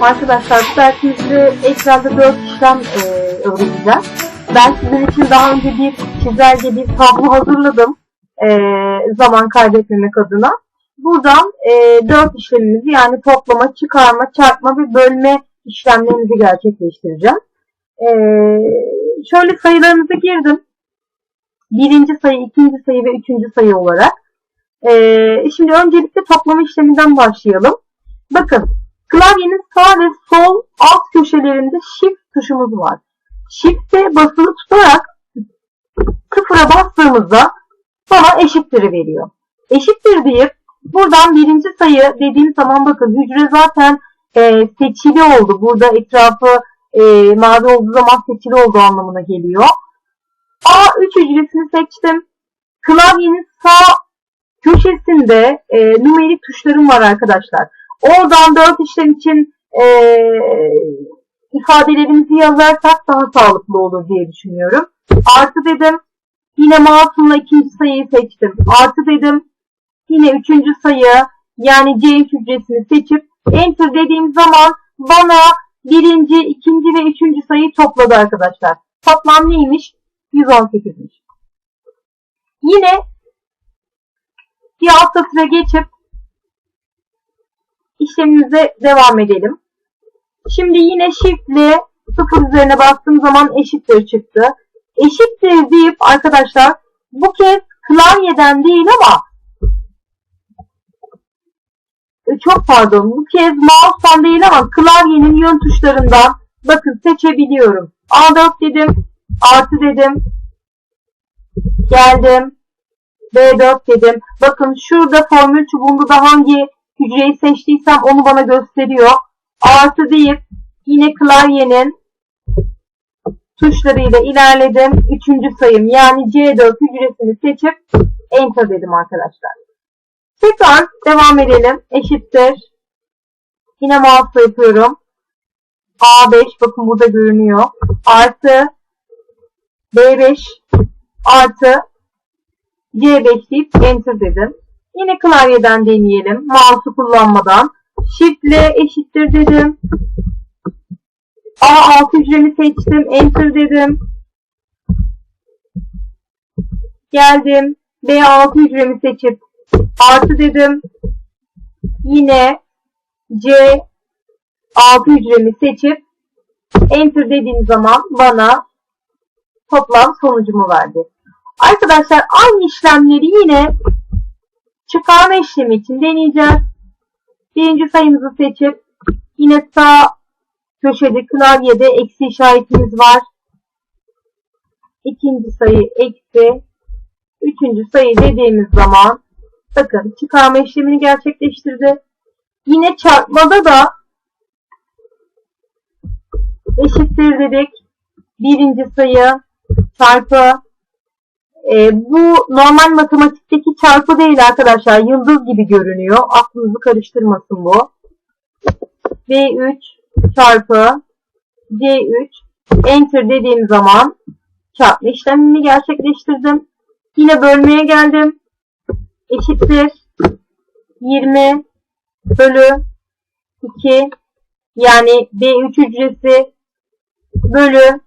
Arkadaşlar bu dersimizde ekranda 4 işlem e, öğreteceğiz. Ben sizin için daha önce bir çizelge bir tablo hazırladım. E, zaman kaybetmemek adına. Buradan e, 4 işlemimizi yani toplama, çıkarma, çarpma ve bölme işlemlerimizi gerçekleştireceğim. E, şöyle sayılarımıza girdim. Birinci sayı, ikinci sayı ve üçüncü sayı olarak. E, şimdi öncelikle toplama işleminden başlayalım. Bakın Klavyenin sağ ve sol alt köşelerinde shift tuşumuz var. Shift'e basılı tutarak sıfıra bastığımızda bana eşittir veriyor. Eşittir deyip buradan birinci sayı dediğim zaman bakın hücre zaten e, seçili oldu. Burada etrafı e, mavi olduğu zaman seçili olduğu anlamına geliyor. A3 hücresini seçtim. Klavyenin sağ köşesinde e, numerik tuşlarım var arkadaşlar. Oradan dört işlem için e, ifadelerimizi yazarsak daha sağlıklı olur diye düşünüyorum. Artı dedim. Yine mouse'umla ikinci sayıyı seçtim. Artı dedim. Yine üçüncü sayı yani C hücresini seçip enter dediğim zaman bana birinci, ikinci ve üçüncü sayıyı topladı arkadaşlar. Toplam neymiş? 118'miş. Yine bir alt satıra geçip işlemimize devam edelim. Şimdi yine shift ile 0 üzerine bastığım zaman eşittir çıktı. Eşittir deyip arkadaşlar bu kez klavyeden değil ama e, çok pardon bu kez mouse'dan değil ama klavyenin yön tuşlarından bakın seçebiliyorum. A4 dedim, artı dedim, geldim, B4 dedim. Bakın şurada formül çubuğunda da hangi hücreyi seçtiysem onu bana gösteriyor. Artı deyip yine klavyenin tuşlarıyla ilerledim. Üçüncü sayım yani C4 hücresini seçip Enter dedim arkadaşlar. Tekrar devam edelim. Eşittir. Yine mouse yapıyorum. A5 bakın burada görünüyor. Artı B5 artı C5 deyip Enter dedim. Yine klavyeden deneyelim. Mouse'u kullanmadan. Shift ile eşittir dedim. A6 hücremi seçtim. Enter dedim. Geldim. B6 hücremi seçip artı dedim. Yine C6 hücremi seçip enter dediğim zaman bana toplam sonucumu verdi. Arkadaşlar aynı işlemleri yine çıkarma işlemi için deneyeceğiz. Birinci sayımızı seçip yine sağ köşede klavyede eksi işaretimiz var. İkinci sayı eksi. Üçüncü sayı dediğimiz zaman bakın çıkarma işlemini gerçekleştirdi. Yine çarpmada da eşittir dedik. Birinci sayı çarpı e, bu normal matematikteki çarpı değil arkadaşlar. Yıldız gibi görünüyor. Aklınızı karıştırmasın bu. B3 çarpı C3 enter dediğim zaman çarpma işlemini gerçekleştirdim. Yine bölmeye geldim. Eşittir 20 bölü 2 yani B3 hücresi bölü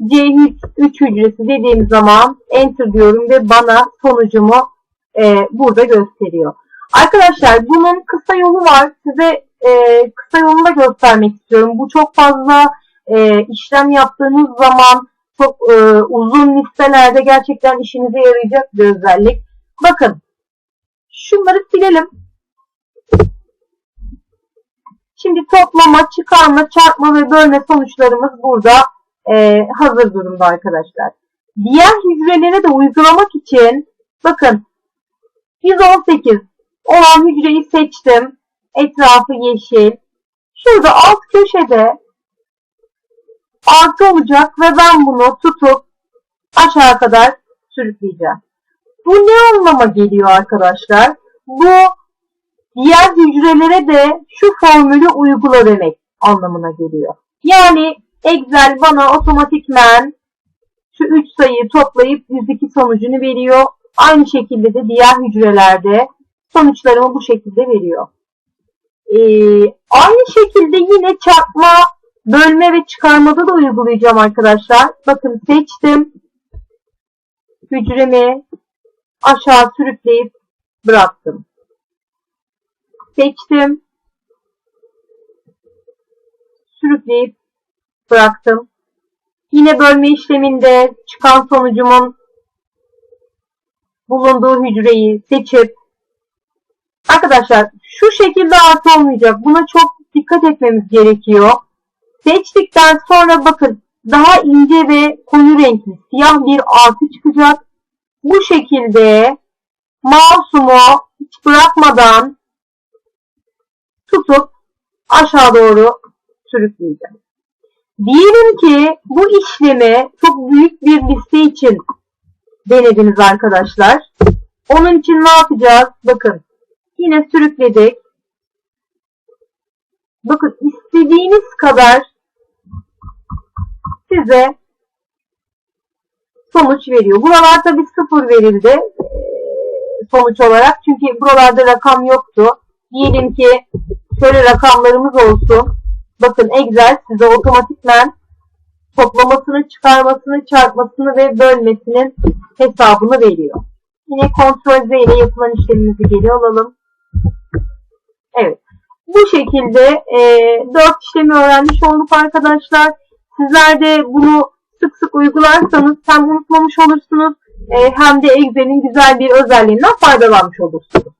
C3 hücresi dediğim zaman enter diyorum ve bana sonucumu e, burada gösteriyor. Arkadaşlar bunun kısa yolu var. Size e, kısa yolunu da göstermek istiyorum. Bu çok fazla e, işlem yaptığınız zaman çok e, uzun listelerde gerçekten işinize yarayacak bir özellik. Bakın şunları silelim. Şimdi toplama, çıkarma, çarpma ve bölme sonuçlarımız burada e, hazır durumda arkadaşlar. Diğer hücrelere de uygulamak için bakın 118 olan hücreyi seçtim. Etrafı yeşil. Şurada alt köşede artı olacak ve ben bunu tutup aşağı kadar sürükleyeceğim. Bu ne anlama geliyor arkadaşlar? Bu diğer hücrelere de şu formülü uygula demek anlamına geliyor. Yani Excel bana otomatikmen şu 3 sayıyı toplayıp 102 sonucunu veriyor. Aynı şekilde de diğer hücrelerde sonuçlarımı bu şekilde veriyor. Ee, aynı şekilde yine çarpma, bölme ve çıkarmada da uygulayacağım arkadaşlar. Bakın seçtim. Hücremi aşağı sürükleyip bıraktım. Seçtim. Sürükleyip bıraktım. Yine bölme işleminde çıkan sonucumun bulunduğu hücreyi seçip arkadaşlar şu şekilde artı olmayacak. Buna çok dikkat etmemiz gerekiyor. Seçtikten sonra bakın daha ince ve koyu renkli siyah bir artı çıkacak. Bu şekilde mouse'umu hiç bırakmadan tutup aşağı doğru sürükleyeceğim. Diyelim ki bu işlemi çok büyük bir liste için denediniz arkadaşlar. Onun için ne yapacağız? Bakın yine sürükledik. Bakın istediğiniz kadar size sonuç veriyor. Buralar tabi sıfır verildi sonuç olarak. Çünkü buralarda rakam yoktu. Diyelim ki şöyle rakamlarımız olsun. Bakın Excel size otomatikmen toplamasını, çıkarmasını, çarpmasını ve bölmesinin hesabını veriyor. Yine kontrol Z ile yapılan işlemimizi geri alalım. Evet. Bu şekilde e, 4 işlemi öğrenmiş olduk arkadaşlar. Sizler de bunu sık sık uygularsanız hem unutmamış olursunuz e, hem de Excel'in güzel bir özelliğinden faydalanmış olursunuz.